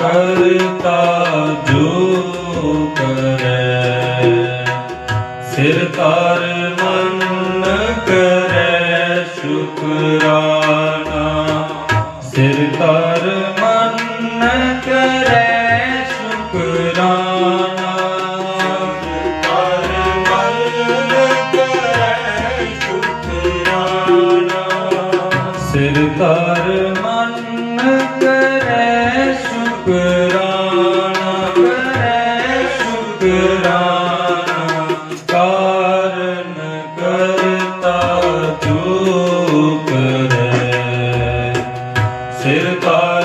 ਕਰਤਾ ਜੋ ਕਰੈ। ਸਿਰ ਤਾਰ ਮਨ ਕਰੈ, ਸ਼ੁਕਰਾਨਾ। ਸਿਰ ਤਾਰ ਮਨ ਕਰੈ, ਸ਼ੁਕਰਾਨਾ। ਸਿਰ ਤਾਰ ਸ਼ੁਕਰਾਨਾ ਕਾਰਨ ਕਰਤਾ ਜੋ ਕਰੇ ਸਿਰ ਕਾ